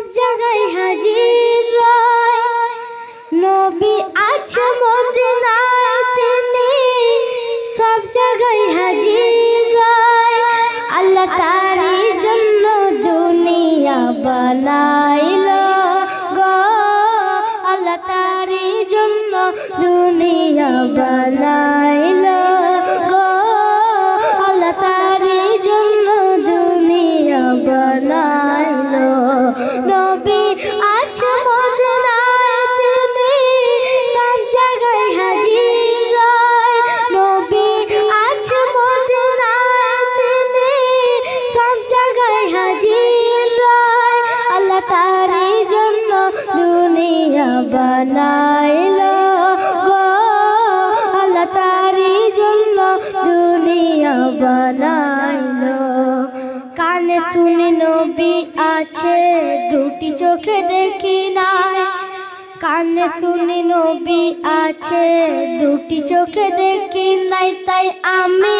সব জায়গায় হাজির রয়। নবী আছে মদিনায়, তিনি সব জায়গায় হাজির রয়। আল্লাহ তারই জন্য দুনিয়া বানাইলো গো। আল্লাহ তারই জন্য দুনিয়া বানাইলো। বানাইলো গো। আল্লাহ তারই জন্য দুনিয়া বানাইলো। কানে শুনি নবী আছে, দুটি চোখে দেখি নাই। কানে শুনি নবী আছে, দুটি চোখে দেখি নাই, তাই আমি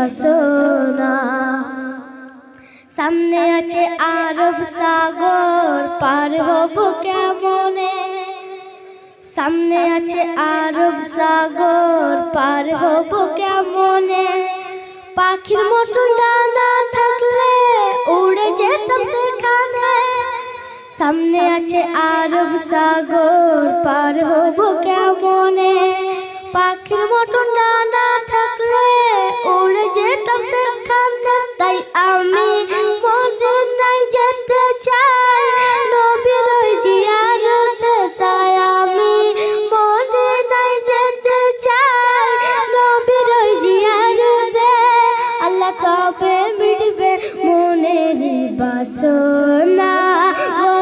বাসনা সামনে আছে আরব সাগর, পার হব কেমনে? সামনে আছে আরব সাগর, পার হব কেমনে? পাখির মতো ডানা থাকলে উড়ে যেতাম সেখানে। সামনে আছে আরব সাগর, পার হব কেমনে? পাখির মতো ডানা থাকলে তবে মিটবে মনেরই বাসনা। গো,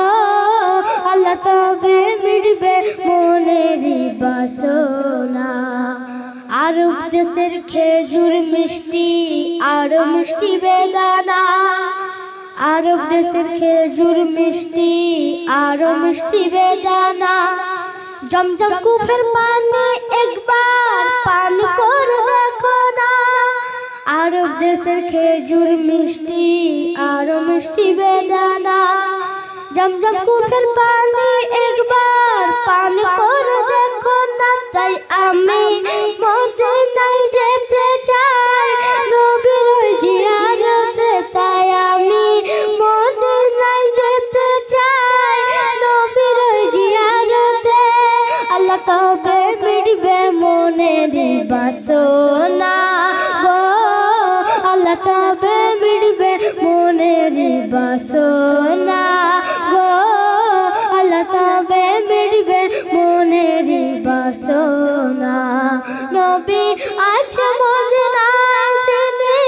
আল্লাহ তবে মিটবে মনেরই বাসনা। আরব দেশের খেজুর মিষ্টি, আরও মিষ্টি বেদানা। আরব দেশের খেজুর মিষ্টি, আরও মিষ্টি বেদানা। জমজম কুফের পানি একবার আরব দেশের খেজুর মিষ্টি, আরও মিষ্টি বেদানা। জমজম কুফের পানি একবার পান করে দেখো না, তাই আমি মদিনায় যেতে চাই। নবীর জিয়ারতে, তাই আমি মদিনায় যেতে চাই। নবীর জিয়ারতে, আল্লাহ বাসনা বাসনা গো, আল্লাহ তবে মিটবে মনেরই বাসনা। নবী আছে মদিনায় তিনি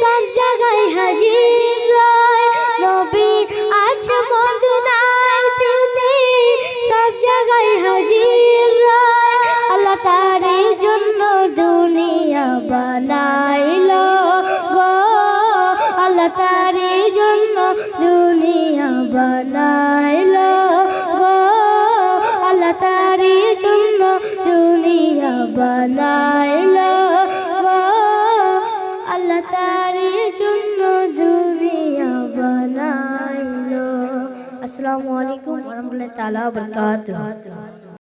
সব জায়গায় হাজির রয়। নবী আছে মদিনায় তিনি সব জায়গায় হাজির রয়। আল্লাহ তারই জন্য দুনিয়া বানাইলো দুনিয়া বানাইলো আল্লাহ তারই জন্য দুনিয়া বানাইলো। আসসালামু আলাইকুম ওয়া রাহমাতুল্লাহি তাআলা বারাকাতুহু।